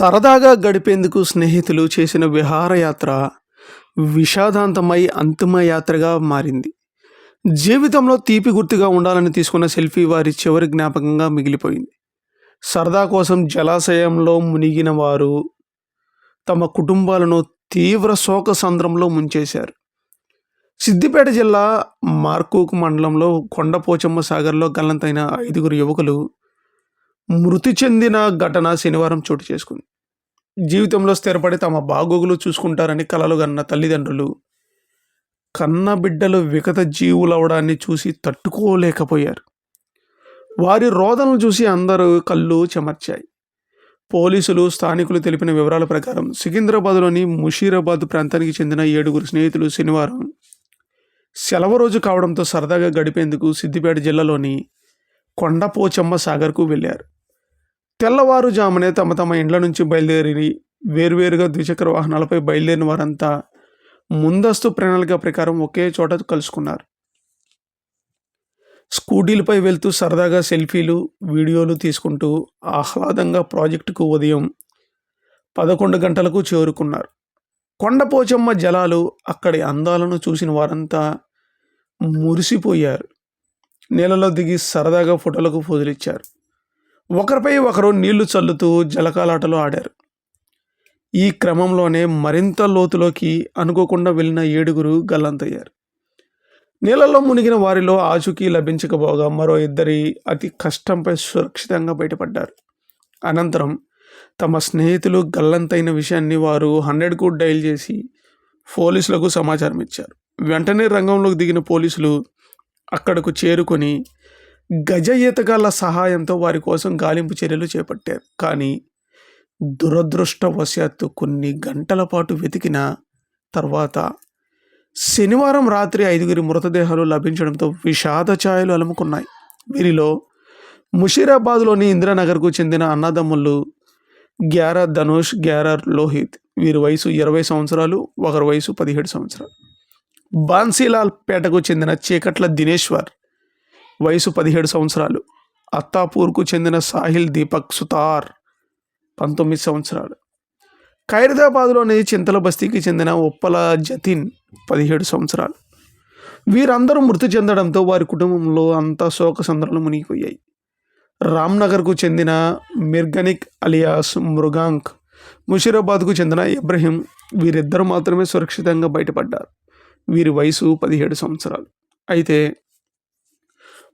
సరదాగా గడిపేందుకు స్నేహితులు చేసిన విహారయాత్ర విషాదాంతమై అంతిమయాత్రగా మారింది. జీవితంలో తీపి గుర్తుగా ఉండాలని తీసుకున్న సెల్ఫీ వారి చివరి జ్ఞాపకంగా మిగిలిపోయింది. సరదా కోసం జలాశయంలో మునిగిన వారు తమ కుటుంబాలను తీవ్ర శోక సంద్రంలో ముంచేశారు. సిద్దిపేట జిల్లా మార్కూకు మండలంలో కొండపోచమ్మ సాగర్లో గల్లంతైన ఐదుగురు యువకులు మృతి చెందిన ఘటన శనివారం చోటు చేసుకుంది. జీవితంలో స్థిరపడి తమ బాగోగులు చూసుకుంటారని కలలు కన్న తల్లిదండ్రులు. కన్న బిడ్డలు వికత జీవులవడాన్ని చూసి తట్టుకోలేకపోయారు. వారి రోదనలు చూసి అందరూ కళ్ళు చెమర్చాయి. పోలీసులు స్థానికులు తెలిపిన వివరాల ప్రకారం సికింద్రాబాద్లోని ముషీరాబాద్ ప్రాంతానికి చెందిన ఏడుగురు స్నేహితులు శనివారం సెలవు రోజు కావడంతో సరదాగా గడిపేందుకు సిద్దిపేట జిల్లాలోని కొండపోచమ్మ సాగర్కు వెళ్ళారు. తెల్లవారుజామునే తమ తమ ఇండ్ల నుంచి బయలుదేరి వేరువేరుగా ద్విచక్ర వాహనాలపై బయలుదేరిన వారంతా ముందస్తు ప్రణాళిక ప్రకారం ఒకే చోట కలుసుకున్నారు. స్కూటీలపై వెళ్తూ సరదాగా సెల్ఫీలు వీడియోలు తీసుకుంటూ ఆహ్లాదంగా ప్రాజెక్టుకు ఉదయం పదకొండు గంటలకు చేరుకున్నారు. కొండపోచమ్మ జలాలు అక్కడి అందాలను చూసిన వారంతా మురిసిపోయారు. నీళ్ళలో దిగి సరదాగా ఫోటోలకు పోజులిచ్చారు. ఒకరిపై ఒకరు నీళ్ళు చల్లుతూ జలకాలాటలు ఆడారు. ఈ క్రమంలోనే మరింత లోతులోకి అనుకోకుండా వెళ్ళిన ఏడుగురు గల్లంతయ్యారు. నీళ్ళలో మునిగిన వారిలో ఆచూకీ లభించకపోగా మరో ఇద్దరి అతి కష్టంపై సురక్షితంగా బయటపడ్డారు. అనంతరం తమ స్నేహితులు గల్లంతైన విషయాన్ని వారు హండ్రెడ్కు డైల్ చేసి పోలీసులకు సమాచారం ఇచ్చారు వెంటనే రంగంలోకి దిగిన పోలీసులు అక్కడకు చేరుకొని గజ ఈతగాళ్ళ సహాయంతో వారి కోసం గాలింపు చర్యలు చేపట్టారు. కానీ దురదృష్టవశాత్తు కొన్ని గంటల పాటు వెతికిన తర్వాత శనివారం రాత్రి ఐదుగురి మృతదేహాలు లభించడంతో విషాద ఛాయలు అలుముకున్నాయి. వీరిలో ముషీరాబాద్లోని ఇందిరానగర్కు చెందిన అన్నదమ్ములు గ్యారా ధనుష్ గ్యారా లోహిత్. వీరి వయసు ఇరవై సంవత్సరాలు ఒకరి వయసు పదిహేడు సంవత్సరాలు. బాన్సీలాల్ పేటకు చెందిన చీకట్ల దినేశ్వర్ వయసు పదిహేడు సంవత్సరాలు. అత్తాపూర్కు చెందిన సాహిల్ దీపక్ సుతార్ పంతొమ్మిది సంవత్సరాలు. ఖైరదాబాద్లోని చింతల బస్తీకి చెందిన ఉప్పల జతిన్ పదిహేడు సంవత్సరాలు. వీరందరూ మృతి చెందడంతో వారి కుటుంబంలో అంతా శోక సందర్లు మునిగిపోయాయి. రామ్నగర్కు చెందిన మిర్గనిక్ అలియాస్ మృగాంక్ ముషీరాబాద్కు చెందిన ఇబ్రహీం వీరిద్దరు మాత్రమే సురక్షితంగా బయటపడ్డారు. వీరి వయసు పదిహేడు సంవత్సరాలు. అయితే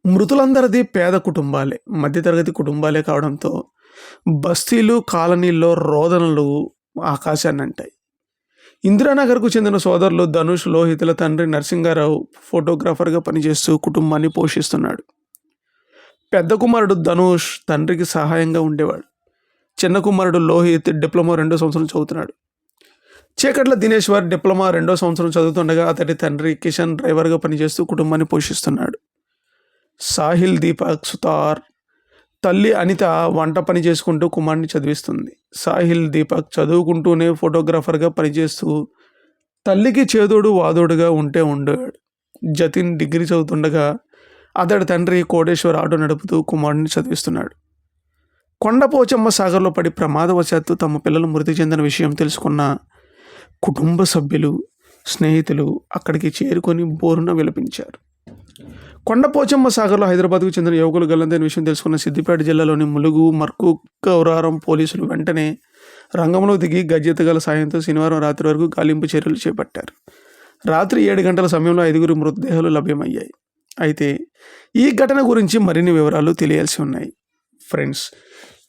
మృతులందరిది పేద కుటుంబాలే. మధ్యతరగతి కుటుంబాలే కావడంతో బస్తీలు కాలనీల్లో రోదనలు ఆకాశాన్ని అంటాయి ఇందిరానగర్కు చెందిన సోదరులు ధనుష్ లోహితుల తండ్రి నరసింగారావు ఫోటోగ్రాఫర్గా పనిచేస్తూ కుటుంబాన్ని పోషిస్తున్నాడు. పెద్ద కుమారుడు ధనుష్ తండ్రికి సహాయంగా ఉండేవాడు. చిన్న కుమారుడు లోహిత్ డిప్లొమా రెండో సంవత్సరం చదువుతున్నాడు. చీకట్ల దినేశ్వర్ డిప్లొమా రెండో సంవత్సరం చదువుతుండగా అతడి తండ్రి కిషన్ డ్రైవర్గా పనిచేస్తూ కుటుంబాన్ని పోషిస్తున్నాడు. సాహిల్ దీపక్ సుతార్ తల్లి అనిత వంట పని చేసుకుంటూ కుమార్ని చదివిస్తుంది. సాహిల్ దీపక్ చదువుకుంటూనే ఫోటోగ్రాఫర్గా పనిచేస్తూ తల్లికి చేదోడు వాదోడుగా ఉంటే ఉండేవాడు. జతిన్ డిగ్రీ చదువుతుండగా అతడి తండ్రి కోటేశ్వర్ ఆటో నడుపుతూ కుమారుడిని చదివిస్తున్నాడు. కొండపోచమ్మ సాగర్లో పడి ప్రమాదవశాత్తు తమ పిల్లలు మృతి చెందిన విషయం తెలుసుకున్న కుటుంబ సభ్యులు స్నేహితులు అక్కడికి చేరుకొని బోరున విలపించారు. కొండపోచమ్మ సాగర్లో హైదరాబాద్కు చెందిన యువకులు గల్లంతైన విషయం తెలుసుకున్న సిద్దిపేట జిల్లాలోని ములుగు మర్కు కౌరారం పోలీసులు వెంటనే రంగంలో దిగి గజ్జెత్తగల సాయంతో శనివారం రాత్రి వరకు గాలింపు చర్యలు చేపట్టారు. రాత్రి ఏడు గంటల సమయంలో ఐదుగురు మృతదేహాలు లభ్యమయ్యాయి. అయితే ఈ ఘటన గురించి మరిన్ని వివరాలు తెలియాల్సి ఉన్నాయి. ఫ్రెండ్స్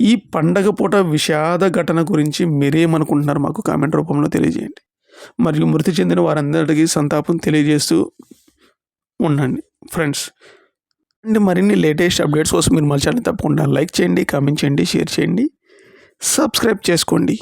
ఈ పండగ పూట విషాద ఘటన గురించి మీరేమనుకుంటున్నారు మాకు కామెంట్ రూపంలో తెలియజేయండి. మరియు మృతి చెందిన వారందరికీ సంతాపం తెలియజేస్తూ ఉండండి ఫ్రెండ్స్ అండ్ మరిన్ని లేటెస్ట్ అప్డేట్స్ కోసం మీరు మా ఛానల్ తప్పకుండా లైక్ చేయండి కామెంట్ చేయండి షేర్ చేయండి సబ్స్క్రైబ్ చేసుకోండి.